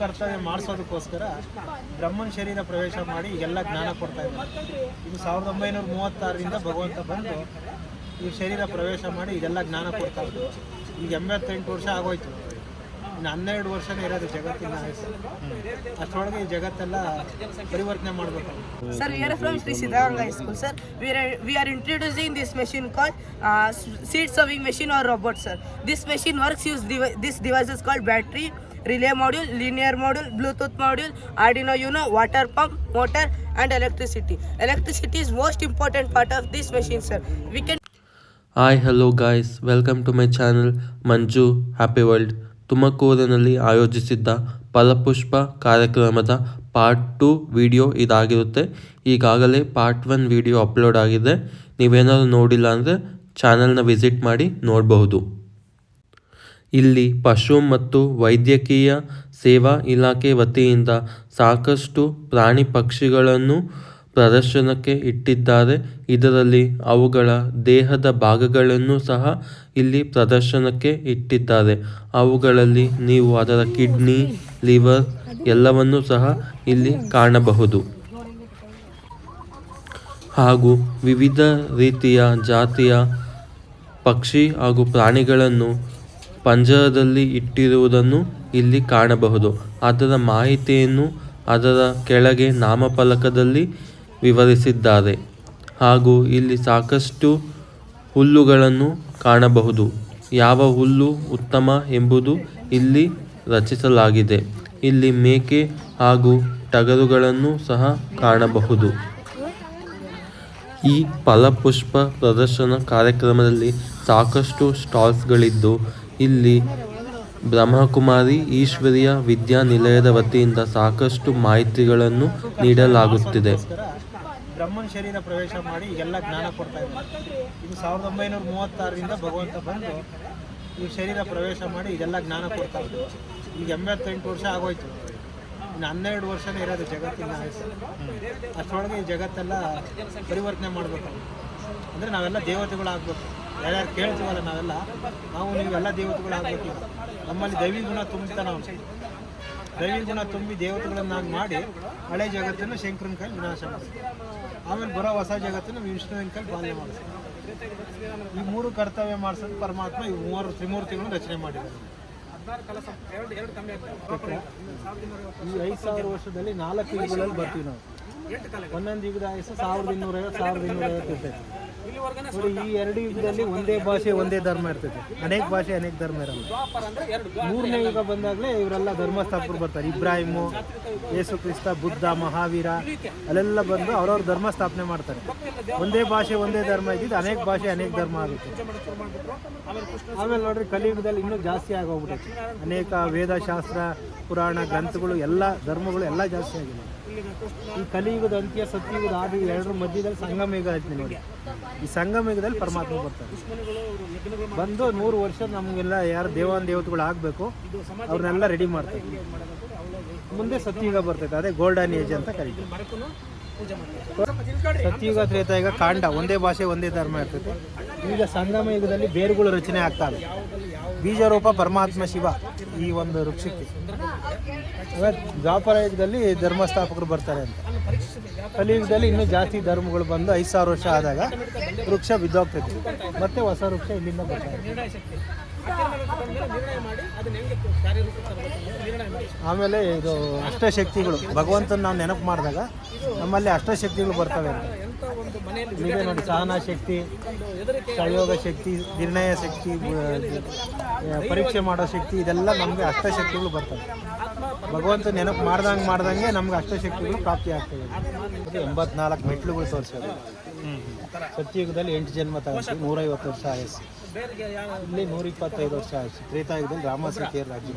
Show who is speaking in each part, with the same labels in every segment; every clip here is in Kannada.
Speaker 1: ಕರ್ತವ್ಯ ಮಾಡಿಸೋದಕ್ಕೋಸ್ಕರ ಬ್ರಹ್ಮನ್ ಶರೀರ ಪ್ರವೇಶ ಮಾಡಿ ಎಲ್ಲ ಜ್ಞಾನ ಕೊಡ್ತಾ ಇದ್ದಾರೆ. ಇದು ಸಾವಿರದ ಒಂಬೈನೂರ ಮೂವತ್ತಾರರಿಂದ ಭಗವಂತ ಬಂದು ಈ ಶರೀರ ಪ್ರವೇಶ ಮಾಡಿ ಇದೆಲ್ಲ ಜ್ಞಾನ ಕೊಡ್ತಾ ಇದ್ದಾರೆ. ಈಗ ಎಂಬತ್ತೆಂಟು ವರ್ಷ ಆಗೋಯ್ತು. ಇನ್ನು ಹನ್ನೆರಡು ವರ್ಷನೇ ಇರೋದು ಜಗತ್ತಿನ ಅಷ್ಟರೊಳಗೆ ಈ ಜಗತ್ತೆಲ್ಲ ಪರಿವರ್ತನೆ ಮಾಡಬೇಕು.
Speaker 2: Sir we are from Shri Siddhaganga school sir we are we are introducing this machine call seed serving machine or robot sir this machine works use this devices called this device module, linear module, Bluetooth module, Arduino, Uno, water pump, motor and electricity. Electricity is most important part of this machine, sir. We can
Speaker 3: hi hello guys welcome to my channel Manju happy world ತುಮಕೂರಿನಲ್ಲಿ ಆಯೋಜಿಸಿದ್ದ ಫಲಪುಷ್ಪ ಕಾರ್ಯಕ್ರಮದ ಪಾರ್ಟ್ ಟು ವಿಡಿಯೋ ಇದಾಗಿರುತ್ತೆ. ಈಗಾಗಲೇ ಪಾರ್ಟ್ ಒನ್ ವಿಡಿಯೋ ಅಪ್ಲೋಡ್ ಆಗಿದೆ. ನೀವೇನಾದರೂ ನೋಡಿಲ್ಲ ಅಂದರೆ ಚಾನಲ್ನ ವಿಸಿಟ್ ಮಾಡಿ ನೋಡಬಹುದು. ಇಲ್ಲಿ ಪಶು ಮತ್ತು ವೈದ್ಯಕೀಯ ಸೇವಾ ಇಲಾಖೆ ವತಿಯಿಂದ ಸಾಕಷ್ಟು ಪ್ರಾಣಿ ಪಕ್ಷಿಗಳನ್ನು ಪ್ರದರ್ಶನಕ್ಕೆ ಇಟ್ಟಿದ್ದಾರೆ. ಇದರಲ್ಲಿ ಅವುಗಳ ದೇಹದ ಭಾಗಗಳನ್ನು ಸಹ ಇಲ್ಲಿ ಪ್ರದರ್ಶನಕ್ಕೆ ಇಟ್ಟಿದ್ದಾರೆ. ಅವುಗಳಲ್ಲಿ ನೀವು ಅದರ ಕಿಡ್ನಿ, ಲಿವರ್ ಎಲ್ಲವನ್ನು ಸಹ ಇಲ್ಲಿ ಕಾಣಬಹುದು. ಹಾಗೂ ವಿವಿಧ ರೀತಿಯ ಜಾತಿಯ ಪಕ್ಷಿ ಹಾಗೂ ಪ್ರಾಣಿಗಳನ್ನು ಪಂಜರದಲ್ಲಿ ಇಟ್ಟಿರುವುದನ್ನು ಇಲ್ಲಿ ಕಾಣಬಹುದು. ಅದರ ಮಾಹಿತಿಯನ್ನು ಅದರ ಕೆಳಗೆ ನಾಮಫಲಕದಲ್ಲಿ ವಿವರಿಸಿದ್ದಾರೆ. ಹಾಗೂ ಇಲ್ಲಿ ಸಾಕಷ್ಟು ಹುಲ್ಲುಗಳನ್ನು ಕಾಣಬಹುದು. ಯಾವ ಹುಲ್ಲು ಉತ್ತಮ ಎಂಬುದು ಇಲ್ಲಿ ರಚಿಸಲಾಗಿದೆ. ಇಲ್ಲಿ ಮೇಕೆ ಹಾಗೂ ಟಗರುಗಳನ್ನು ಸಹ ಕಾಣಬಹುದು. ಈ ಫಲಪುಷ್ಪ ಪ್ರದರ್ಶನ ಕಾರ್ಯಕ್ರಮದಲ್ಲಿ ಸಾಕಷ್ಟು ಸ್ಟಾಲ್ಸ್ಗಳಿದ್ದು ಇಲ್ಲಿ ಬ್ರಹ್ಮಕುಮಾರಿ ಈಶ್ವರಿಯ ವಿದ್ಯಾನಿಲಯದ ವತಿಯಿಂದ ಸಾಕಷ್ಟು ಮಾಹಿತಿಗಳನ್ನು ನೀಡಲಾಗುತ್ತಿದೆ.
Speaker 1: ಬ್ರಹ್ಮನ್ ಶರೀರ ಪ್ರವೇಶ ಮಾಡಿ ಎಲ್ಲ ಜ್ಞಾನ ಕೊಡ್ತಾ ಇದ್ದಾರೆ. ಇದು ಸಾವಿರದ ಒಂಬೈನೂರ ಮೂವತ್ತಾರರಿಂದ ಭಗವಂತ ಬಂದು ಈ ಶರೀರ ಪ್ರವೇಶ ಮಾಡಿ ಇದೆಲ್ಲ ಜ್ಞಾನ ಕೊಡ್ತಾ ಇದ್ದಾರೆ. ಈಗ ಎಂಬತ್ತೆಂಟು ವರ್ಷ ಆಗೋಯ್ತು. ಇನ್ನು ಹನ್ನೆರಡು ವರ್ಷನೇ ಇರೋದು ಜಗತ್ತಿನ ಆಯಸ್ಸು. ಅಷ್ಟರೊಳಗೆ ಈ ಜಗತ್ತೆಲ್ಲ ಪರಿವರ್ತನೆ ಮಾಡಬೇಕು. ಅಂದರೆ ನಾವೆಲ್ಲ ದೇವತೆಗಳಾಗಬೇಕು. ಯಾರ್ಯಾರು ಕೇಳ್ತೀವಲ್ಲ ನಾವೆಲ್ಲ, ನಾವು ನೀವೆಲ್ಲ ದೇವತೆಗಳಾಗಬೇಕು ನಮ್ಮಲ್ಲಿ ದೈವಿ ಗುಣ ತುಂಬ್ತಾ ನಾವು. ದೈವಿ ಗುಣ ತುಂಬಿ ದೇವತೆಗಳನ್ನಾಗಿ ಮಾಡಿ ಹಳೆ ಜಗತ್ತನ್ನು ಶಂಕರನ ಕೈ ವಿನಾಶ ಮಾಡಿಸ್ತೀವಿ ಆಮೇಲೆ ಬರೋ ಹೊಸ ಜಗತ್ತನ್ನು ವಿಷ್ಣುವಿನ ಕೈ ಪಾಲನೆ ಮಾಡಿಸ್ತೀವಿ ಈ ಮೂರು ಕರ್ತವ್ಯ ಮಾಡಿಸೋದು ಪರಮಾತ್ಮ ಈ ಮೂರು ತ್ರಿಮೂರ್ತಿಗಳನ್ನು ರಚನೆ ಮಾಡಿದ್ದಾರೆ. ಈ ಐದು ಸಾವಿರ ವರ್ಷದಲ್ಲಿ ನಾಲ್ಕು ಯುಗಗಳಲ್ಲಿ ಬರ್ತೀವಿ ನಾವು. ಒಂದೊಂದು ಯುಗದ ಆಯಸ್ಸು ಸಾವಿರದ ಇನ್ನೂರೈವತ್ತು ಸಾವಿರದ ಇನ್ನೂರೈವತ್ತು ಇರ್ತೈತೆ. ಈ ಎರಡು ಯುಗದಲ್ಲಿ ಒಂದೇ ಭಾಷೆ ಒಂದೇ ಧರ್ಮ ಇರ್ತೈತೆ ಅನೇಕ ಭಾಷೆ ಅನೇಕ ಧರ್ಮ ಇರಲ್ಲ. ಮೂರನೇ ಯುಗ ಬಂದಾಗಲೇ ಇವರೆಲ್ಲ ಧರ್ಮಸ್ಥಾಪಕರು ಬರ್ತಾರೆ. ಇಬ್ರಾಹಿಮು ಯೇಸು ಕ್ರಿಸ್ತ ಬುದ್ಧ ಮಹಾವೀರ ಅಲ್ಲೆಲ್ಲ ಬಂದು ಅವ್ರವ್ರ ಧರ್ಮ ಸ್ಥಾಪನೆ ಮಾಡ್ತಾರೆ. ಒಂದೇ ಭಾಷೆ ಒಂದೇ ಧರ್ಮ ಇದ್ದಿದ್ದು ಅನೇಕ ಭಾಷೆ ಅನೇಕ ಧರ್ಮ ಆಗುತ್ತೆ. ಆಮೇಲೆ ನೋಡ್ರಿ ಕಲಿಯುಗದಲ್ಲಿ ಇನ್ನೂ ಜಾಸ್ತಿ ಆಗೋಗ್ಬಿಟ್ಟೈತೆ ಅನೇಕ ವೇದಶಾಸ್ತ್ರ ಪುರಾಣ ಗ್ರಂಥಗಳು ಎಲ್ಲ ಧರ್ಮಗಳು ಎಲ್ಲ ಜಾಸ್ತಿ ಆಗಿದೆ ಈ ಕಲಿಯುಗದ ಅಂತ್ಯ ಸತ್ಯುಗದ ಆದಿ ಎರಡರ ಮಧ್ಯದಲ್ಲಿ ಸಂಗಮ ಯುಗ ಐತಿ ನೋಡಿ. ಈ ಸಂಗಮ ಯುಗದಲ್ಲಿ ಪರಮಾತ್ಮ ಬರ್ತಾರೆ. ಬಂದು ನೂರು ವರ್ಷ ನಮಗೆಲ್ಲ ಯಾರು ದೇವಾನ್ ದೇವತೆಗಳು ಆಗಬೇಕು, ಅವ್ರನ್ನೆಲ್ಲ ರೆಡಿ ಮಾಡ್ತಾರೆ. ಮುಂದೆ ಸತ್ಯುಗ ಬರ್ತೈತೆ, ಅದೇ ಗೋಲ್ಡನ್ ಏಜ್ ಅಂತ ಕರೀತಾರೆ. ತ್ರೇತ ಈಗ ಕಾಂಡ, ಒಂದೇ ಭಾಷೆ, ಒಂದೇ ಧರ್ಮ ಇರ್ತೈತೆ. ಈಗ ಸಂಗಮ ಯುಗದಲ್ಲಿ ಬೇರುಗಳು ರಚನೆ ಆಗ್ತವೆ ಬೀಜರೂಪ ಪರಮಾತ್ಮ ಶಿವ ಈ ಒಂದು ವೃಕ್ಷಕ್ಕೆ. ಇವಾಗ ದ್ವಾಪರ ಯುಗದಲ್ಲಿ ಧರ್ಮಸ್ಥಾಪಕರು ಬರ್ತಾರೆ ಅಂತ. ಕಲಿಯುಗದಲ್ಲಿ ಇನ್ನೂ ಜಾಸ್ತಿ ಧರ್ಮಗಳು ಬಂದು ಐದು ಸಾವಿರ ವರ್ಷ ಆದಾಗ ವೃಕ್ಷ ಬಿದ್ದೋಗ್ತೈತಿ ಮತ್ತೆ ಹೊಸ ವೃಕ್ಷ ಇಲ್ಲಿಂದ ಬರ್ತಾರೆ. ಆಮೇಲೆ ಇದು ಅಷ್ಟಶಕ್ತಿಗಳು. ಭಗವಂತನ ನಾವು ನೆನಪು ಮಾಡಿದಾಗ ನಮ್ಮಲ್ಲಿ ಅಷ್ಟಶಕ್ತಿಗಳು ಬರ್ತವೆ ಅಂತ. ಇದೆ ನೋಡಿ ಸಹನಾ ಶಕ್ತಿ ಸಹಯೋಗ ಶಕ್ತಿ ನಿರ್ಣಯ ಶಕ್ತಿ ಪರೀಕ್ಷೆ ಮಾಡೋ ಶಕ್ತಿ ಇದೆಲ್ಲ ನಮಗೆ ಅಷ್ಟಶಕ್ತಿಗಳು ಬರ್ತವೆ. ಭಗವಂತ ನೆನಪು ಮಾಡ್ದಂಗೆ ಮಾಡ್ದಂಗೆ ನಮ್ಗೆ ಅಷ್ಟಶಕ್ತಿಗಳು ಪ್ರಾಪ್ತಿ ಆಗ್ತದೆ ಎಂಬತ್ನಾಲ್ಕು ಮೆಟ್ಲುಗಳು ತೋರಿಸೋದು ಸತ್ಯಯುಗದಲ್ಲಿ ಎಂಟು ಜನ್ಮ ತಗೊಂಡು ನೂರೈವತ್ತು ವರ್ಷ ಆಯಸ್ಸು. ಇಲ್ಲಿ ನೂರ ಇಪ್ಪತ್ತೈದು ವರ್ಷ ಆಯಸ್ಸು. ತ್ರೇತಾಯುಗದಲ್ಲಿ ರಾಮ ಸೀತೆಯರ ರಾಜ್ಯ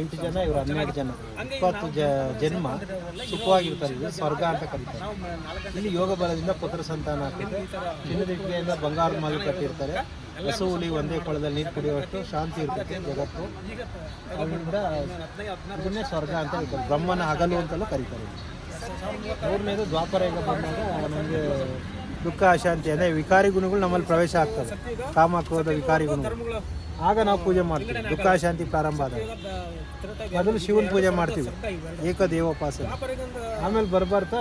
Speaker 1: ಎಂಟು ಜನ ಇವರು ಹನ್ನೆರಡು ಜನ. ಇಪ್ಪತ್ತು ಜನ್ಮ ಸುಖವಾಗಿರ್ತಾರೆ ಸ್ವರ್ಗ ಅಂತ ಕರೀತಾರೆ. ಇಲ್ಲಿ ಯೋಗ ಬಲದಿಂದ ಪುತ್ರ ಸಂತಾನ ಆಗ್ತದೆ ಚಿನ್ನದ ಇಟ್ಟಿಗೆಯಿಂದ ಬಂಗಾರದ ಮಾಲು ಕಟ್ಟಿರ್ತಾರೆ. ಹಸು ಹುಲಿ ಒಂದೇ ಕೊಳದಲ್ಲಿ ನೀರು ಕುಡಿಯುವಷ್ಟು ಶಾಂತಿ ಇರ್ತದೆ ಜಗತ್ತು. ಅದರಿಂದ ಇದನ್ನೇ ಸ್ವರ್ಗ ಅಂತ ಹೇಳ್ತಾರೆ. ಬ್ರಹ್ಮನ ಹಗಲು ಅಂತಲೂ ಕರೀತಾರೆ. ಮೂರನೇದು ದ್ವಾಪರ ಯುಗ ಬಂದಾಗ ನಮಗೆ ದುಃಖ, ಅಶಾಂತಿ, ಅಂದರೆ ವಿಕಾರಿ ಗುಣಗಳು ನಮ್ಮಲ್ಲಿ ಪ್ರವೇಶ ಆಗ್ತದೆ ಕಾಮ ಕ್ರೋಧ ವಿಕಾರಿ ಗುಣಗಳು. ಆಗ ನಾವು ಪೂಜೆ ಮಾಡ್ತೀವಿ. ದುಃಖ ಶಾಂತಿ ಪ್ರಾರಂಭ ಆದಾಗ. ಮೊದಲು ಶಿವನ ಪೂಜೆ ಮಾಡ್ತೀವಿ. ಏಕದೇವೋಪಾಸನೆ ಆಮೇಲೆ ಬರ್ಬರ್ತಾ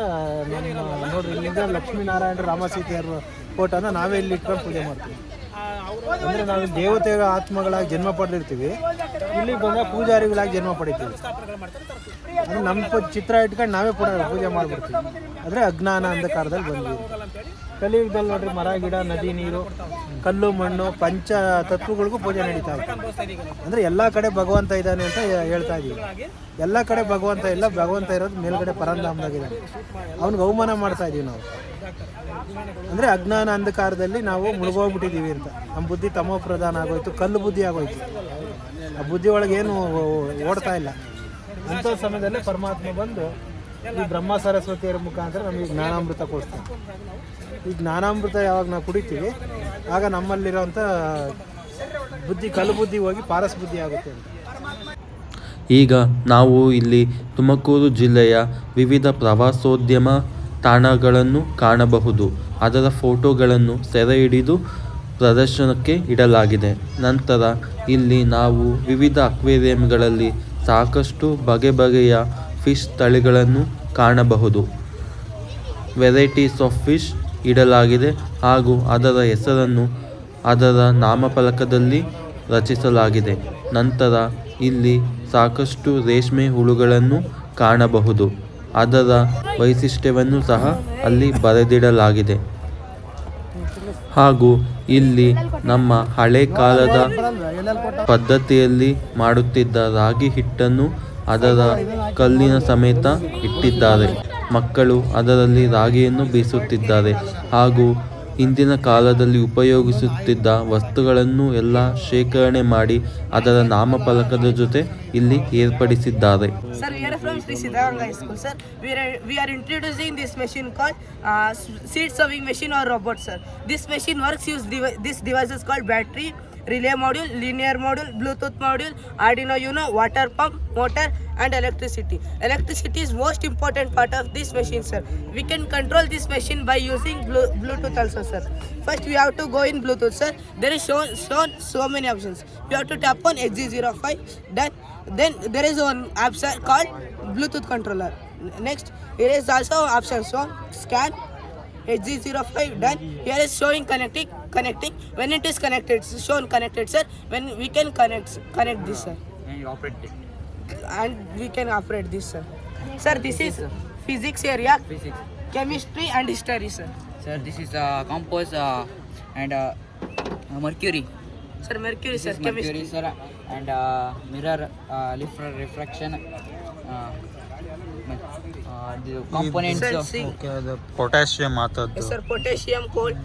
Speaker 1: ನಮ್ಮ ನೋಡ್ರಿ, ಇಲ್ಲಿಂದ ಲಕ್ಷ್ಮೀನಾರಾಯಣ ರಾಮಸೀತೆಯರ ಫೋಟೋನ ನಾವೇ ಇಲ್ಲಿ ಇಟ್ಕೊಂಡು ಪೂಜೆ ಮಾಡ್ತೀವಿ. ಅಂದರೆ ನಾವು ದೇವತೆ ಆತ್ಮಗಳಾಗಿ ಜನ್ಮ ಪಡೆದಿರ್ತೀವಿ. ಇಲ್ಲಿ ಬಂದ ಪೂಜಾರಿಗಳಾಗಿ ಜನ್ಮ ಪಡಿತೀವಿ. ಅಂದರೆ ನಮ್ಮ ಚಿತ್ರ ಇಟ್ಕೊಂಡು ನಾವೇ ಪೂಜೆ ಮಾಡ್ಬಿಡ್ತೀವಿ. ಅಂದರೆ ಅಜ್ಞಾನ ಅಂಧಕಾರದಲ್ಲಿ ಬಂದ್ವಿ. ಕಲಿಯುಗದಲ್ಲಿ ನೋಡ್ರಿ ಮರ, ಗಿಡ, ನದಿ, ನೀರು, ಕಲ್ಲು, ಮಣ್ಣು, ಪಂಚ ತತ್ವಗಳಿಗೂ ಪೂಜೆ ನಡೀತಾ ಇದೆ. ಅಂದರೆ ಎಲ್ಲ ಕಡೆ ಭಗವಂತ ಇದ್ದಾನೆ ಅಂತ ಹೇಳ್ತಾ ಇದೀವಿ ಎಲ್ಲ ಕಡೆ ಭಗವಂತ ಇಲ್ಲ, ಭಗವಂತ ಇರೋದು ಮೇಲ್ಗಡೆ ಪರಂಧಾಮದಾಗಿದ್ದಾನೆ ಅವ್ನಿಗೆ ಅವಮಾನ ಮಾಡ್ತಾ ಇದೀವಿ ನಾವು. ಅಂದರೆ ಅಜ್ಞಾನ ಅಂಧಕಾರದಲ್ಲಿ ನಾವು ಮುಳುಗೋಗ್ಬಿಟ್ಟಿದ್ದೀವಿ ಅಂತ. ನಮ್ಮ ಬುದ್ಧಿ ತಮೋ ಪ್ರಧಾನ ಆಗೋಯ್ತು, ಕಲ್ಲು ಬುದ್ಧಿ ಆಗೋಯ್ತು. ಆ ಬುದ್ಧಿ ಒಳಗೇನು ಓಡ್ತಾ ಇಲ್ಲ. ಅಂಥ ಸಮಯದಲ್ಲಿ ಪರಮಾತ್ಮ ಬಂದು ಈ ಬ್ರಹ್ಮ ಸರಸ್ವತಿಯರ ಮುಖಾಂತರ ನಮಗೆ ಜ್ಞಾನಾಮೃತ ಕೊಡ್ತೀವಿ ಈ ಜ್ಞಾನಾಮೃತ ಯಾವಾಗ ನಾವು ಕುಡಿತೀವಿ, ಆಗ ನಮ್ಮಲ್ಲಿರೋಂಥ ಬುದ್ಧಿ, ಕಲುಬುದ್ಧಿ ಹೋಗಿ ಪಾರಸ್ ಬುದ್ಧಿ ಆಗುತ್ತೆ ಅಂತ.
Speaker 3: ಈಗ ನಾವು ಇಲ್ಲಿ ತುಮಕೂರು ಜಿಲ್ಲೆಯ ವಿವಿಧ ಪ್ರವಾಸೋದ್ಯಮ ತಾಣಗಳನ್ನು ಕಾಣಬಹುದು. ಅದರ ಫೋಟೋಗಳನ್ನು ಸೆರೆ ಹಿಡಿದು ಪ್ರದರ್ಶನಕ್ಕೆ ಇಡಲಾಗಿದೆ. ನಂತರ ಇಲ್ಲಿ ನಾವು ವಿವಿಧ ಅಕ್ವೇರಿಯಂಗಳಲ್ಲಿ ಸಾಕಷ್ಟು ಬಗೆ ಬಗೆಯ ಫಿಶ್ ತಳಿಗಳನ್ನು ಕಾಣಬಹುದು. ವೆರೈಟೀಸ್ ಆಫ್ ಫಿಶ್ ಇಡಲಾಗಿದೆ ಹಾಗೂ ಅದರ ಹೆಸರನ್ನು ಅದರ ನಾಮಫಲಕದಲ್ಲಿ ರಚಿಸಲಾಗಿದೆ. ನಂತರ ಇಲ್ಲಿ ಸಾಕಷ್ಟು ರೇಷ್ಮೆ ಹುಳುಗಳನ್ನು ಕಾಣಬಹುದು. ಅದರ ವೈಶಿಷ್ಟ್ಯವನ್ನು ಸಹ ಅಲ್ಲಿ ಬರೆದಿಡಲಾಗಿದೆ. ಹಾಗೂ ಇಲ್ಲಿ ನಮ್ಮ ಹಳೆ ಕಾಲದ ಪದ್ಧತಿಯಲ್ಲಿ ಮಾಡುತ್ತಿದ್ದ ರಾಗಿ ಹಿಟ್ಟನ್ನು ಅದರ ಕಲ್ಲಿನ ಸಮೇತ ಇಟ್ಟಿದ್ದಾರೆ. ಮಕ್ಕಳು ಅದರಲ್ಲಿ ರಾಗಿಯನ್ನು ಬೀಸುತ್ತಿದ್ದಾರೆ ಹಾಗೂ ಹಿಂದಿನ ಕಾಲದಲ್ಲಿ ಉಪಯೋಗಿಸುತ್ತಿದ್ದ ವಸ್ತುಗಳನ್ನು ಎಲ್ಲ ಶೇಖರಣೆ ಮಾಡಿ ಅದರ ನಾಮಫಲಕದ ಜೊತೆ ಇಲ್ಲಿ ಏರ್ಪಡಿಸಿದ್ದಾರೆ.
Speaker 2: Sir we are from Shri sir we are introducing this machine call seed serving machine or robot sir this machine works use this devices call battery relay module, linear module, Bluetooth module, Arduino Uno, water pump, motor, and electricity. Electricity is most important part of this machine, sir. We can control this machine by using Bluetooth also, sir. First, we have to go in Bluetooth, sir. There is shown, shown so many options. We have to tap on XG05. Then, then there is one option called Bluetooth controller. Next, here is also option shown scan. HG05 done. Here is showing connecting connecting. When it is connected, it's shown connected, sir. When we can connect connect this, sir.
Speaker 4: and you operate it.
Speaker 2: And we can operate this, sir. Sir, this is physics area,
Speaker 4: Physics.
Speaker 2: chemistry and history, sir.
Speaker 4: Sir, this is uh, compost uh, and uh, uh, mercury.
Speaker 2: Sir, mercury,
Speaker 4: This
Speaker 2: sir,
Speaker 4: is
Speaker 2: chemistry.
Speaker 4: mercury, sir, and uh, mirror uh, refraction. Uh,
Speaker 2: see,
Speaker 5: potassium ಆತದ್ದು.
Speaker 2: Sir potassium cold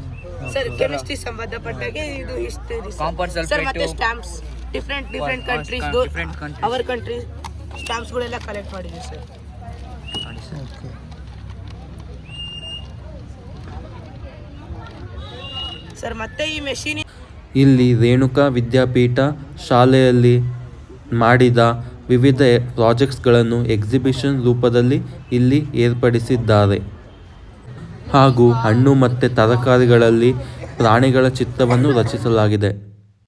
Speaker 2: sir chemistry ಸಂಬಂಧಪಟ್ಟಾಗೆ ಇದು
Speaker 4: ಇಷ್ಟು
Speaker 2: ಸರ್ ಮತ್ತೆ stamps different different countries. Our country ಸ್ಟಾಂಪ್ಸ್ಗಳೆಲ್ಲ collect ಮಾಡಿದ್ವಿ ಸರ್ ಸರ್ ಮತ್ತೆ ಈ ಮೆಷಿನ್
Speaker 3: ಇಲ್ಲಿ ರೇಣುಕಾ ವಿದ್ಯಾಪೀಠ ಶಾಲೆಯಲ್ಲಿ ಮಾಡಿದ ವಿವಿಧ ಪ್ರಾಜೆಕ್ಟ್ಸ್ಗಳನ್ನು ಎಕ್ಸಿಬಿಷನ್ ರೂಪದಲ್ಲಿ ಇಲ್ಲಿ ಏರ್ಪಡಿಸಿದ್ದಾರೆ. ಹಾಗೂ ಹಣ್ಣು ಮತ್ತು ತರಕಾರಿಗಳಲ್ಲಿ ಪ್ರಾಣಿಗಳ ಚಿತ್ರವನ್ನು ರಚಿಸಲಾಗಿದೆ.